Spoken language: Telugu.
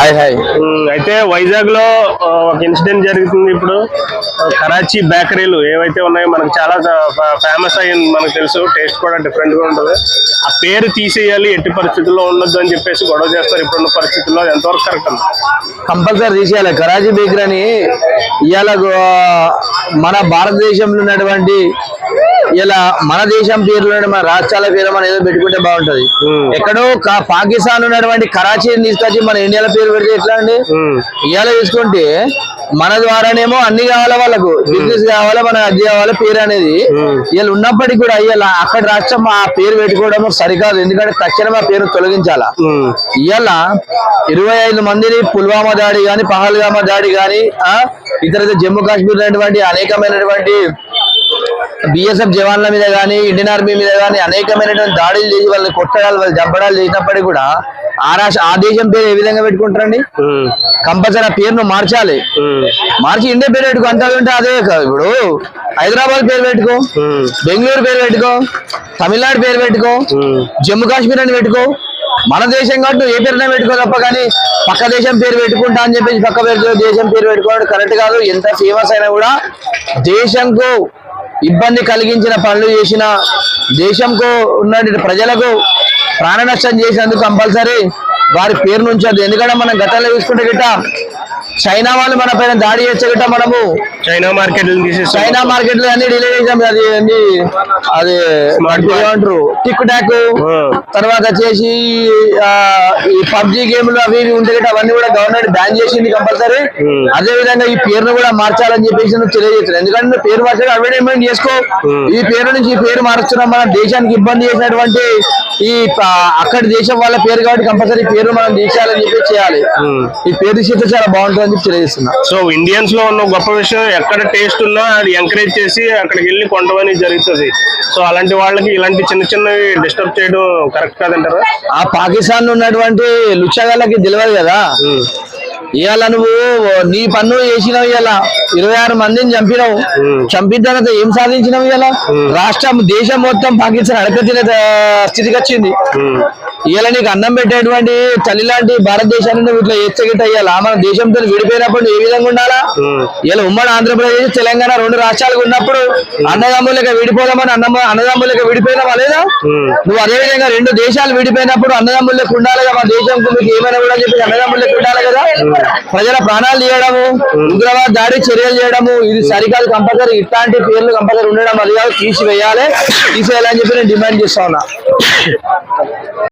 Hi hi. అయితే వైజాగ్లో ఒక ఇన్సిడెంట్ జరుగుతుంది ఇప్పుడు. కరాచీ బేకరీలు ఏవైతే ఉన్నాయో మనకు చాలా ఫేమస్ అయ్యింది మనకు తెలుసు. టేస్ట్ కూడా డిఫరెంట్గా ఉంటుంది. ఆ పేరు తీసేయాలి ఎట్టి పరిస్థితుల్లో ఉండొద్దు అని చెప్పేసి గొడవ చేస్తారు ఇప్పుడున్న పరిస్థితుల్లో. ఎంతవరకు కరెక్ట్ అండి కంపల్సరీ తీసేయాలి. కరాచీ బేకరీ అని ఇవాళ మన భారతదేశంలో ఉన్నటువంటి ఇలా మన దేశం పేర్లు మన రాష్ట్రాల పేరు మనం ఏదో పెట్టుకుంటే బాగుంటది. ఎక్కడో పాకిస్తాన్ ఉన్నటువంటి కరాచీని తీసుకొచ్చి మన ఇండియాలో పేరు పెడితే ఎట్లా అండి? ఇవాళ తీసుకుంటే మన ద్వారానేమో అన్ని కావాలా వాళ్ళకు. బిజినెస్ కావాలా మన అది కావాలా పేరు అనేది. వీళ్ళు ఉన్నప్పటికీ కూడా ఇవాళ అక్కడ రాష్ట్రం ఆ పేరు పెట్టుకోవడం సరికాదు. ఎందుకంటే తక్షణం ఆ పేరు తొలగించాలా? ఇవాళ ఇరవై ఐదు మందిని పుల్వామా దాడి గాని పహల్గామా దాడి గాని ఆ ఇతర ఇతర జమ్మూ కాశ్మీర్ అనేటువంటి అనేకమైనటువంటి బిఎస్ఎఫ్ జవాన్ల మీద గాని ఇండియన్ ఆర్మీ మీద గాని అనేకమైనటువంటి దాడులు చేసి వాళ్ళని కొట్టడాలు వాళ్ళు చంపడాలు చేసినప్పటికీ కూడా ఆ రాష్ట్ర ఆ దేశం పేరు ఏ విధంగా పెట్టుకుంటారండి? కంపల్సరీ ఆ పేరును మార్చాలి. మార్చి ఇండియా పేరు పెట్టుకో అంతా ఉంటే అదే కాదు ఇప్పుడు హైదరాబాద్ పేరు పెట్టుకో బెంగళూరు పేరు పెట్టుకో తమిళనాడు పేరు పెట్టుకో జమ్మూ కాశ్మీర్ అని పెట్టుకో మన దేశం కాబట్టి ఏ పేరునే పెట్టుకో తప్ప కానీ పక్క దేశం పేరు పెట్టుకుంటా అని చెప్పేసి పక్క పేరు దేశం పేరు పెట్టుకోవడం కరెక్ట్ కాదు. ఎంత ఫేమస్ అయినా కూడా దేశంకు ఇబ్బంది కలిగించిన పనులు చేసిన దేశంకు ఉన్న ప్రజలకు ప్రాణ నష్టం చేసినందుకు కంపల్సరీ వారి పేరు నుంచి ఎందుకంటే మనం గతంలో చూసుకుంటే గిట్ట చైనా వాళ్ళు మన పైన దాడి చేస్తే గిట్ట మనము చైనా మార్కెట్ చైనా మార్కెట్లో అన్ని డిలే చేసాం అది అన్ని అది ఏమంటారు? Tik tok. తర్వాత వచ్చేసి ఈ పబ్జి గేమ్లు అవి ఇవి ఉంటే గట్రా అవన్నీ కూడా గవర్నమెంట్ బ్యాన్ చేసింది కంపల్సరీ. అదే విధంగా ఈ పేరును కూడా మార్చాలని చెప్పేసి నువ్వు తెలియజేస్తున్నాను ఎందుకంటే పేరు మార్చాలి అడ్వర్టైజ్మెంట్ చేసుకో. ఈ పేరు నుంచి ఈ పేరు మారుస్తున్నాం మన దేశానికి ఇబ్బంది చేసినటువంటి ఈ అక్కడి దేశం వాళ్ళ పేరు కాబట్టి కంపల్సరీ పేరు మనం తీసేయాలని చెప్పి చేయాలి. ఈ పేరు తీసేస్తే చాలా బాగుంటుంది. అని చెప్పి తెలియజేస్తున్నా సో ఇండియన్స్లో ఉన్న గొప్ప విషయం ఎక్కడ టేస్ట్ ఉన్నా అది ఎంకరేజ్ చేసి అక్కడికి వెళ్ళి కొనడం జరుగుతుంది. సో అలాంటి వాళ్ళకి ఇలాంటి చిన్న చిన్నవి డిస్టర్బ్ చేయడం కరెక్ట్ కాదంటారా? ఆ పాకిస్తాన్లో ఉన్నటువంటి లుచ్చగాళ్ళకి తెలియదు కదా? ఇవాళ నువ్వు నీ పన్ను చేసినావు ఇవాళ. ఇరవై ఆరు మందిని చంపినావు. చంపిన తర్వాత ఏం సాధించినావు ఇవాళ? రాష్ట్రం దేశం మొత్తం పాకిస్తాన్ అడకతిన స్థితికి వచ్చింది. ఇవాళ నీకు అన్నం పెట్టేటువంటి తల్లి లాంటి భారతదేశాన్ని నువ్వు ఇట్లా ఎచ్చగిట్ట ఇవ్వాలా మన దేశంతో విడిపోయినప్పుడు ఏ విధంగా ఉండాలా? ఇలా ఉమ్మడి ఆంధ్రప్రదేశ్ తెలంగాణ రెండు రాష్ట్రాలుగా ఉన్నప్పుడు అన్నదమ్ములకి విడిపోదామని అన్నమ్మ అన్నదమ్ములకి విడిపోయినావా లేదా? నువ్వు అదే విధంగా రెండు దేశాలు విడిపోయినప్పుడు అన్నదమ్ములకు ఉండాలి కదా? మన దేశంకు మీకు ఏమైనా కూడా చెప్పి అన్నదమ్ములకు ఉండాలి కదా? ప్రజల ప్రాణాలు తీయడము ఉగ్రవాద దాడి చర్యలు చేయడము ఇది సరికాదు కంపల్సరీ. ఇట్లాంటి పేర్లు కంపల్సరీ ఉండడం అది కాదు తీసివేయాలి తీసేయాలని చెప్పి నేను డిమాండ్ చేస్తా ఉన్నా.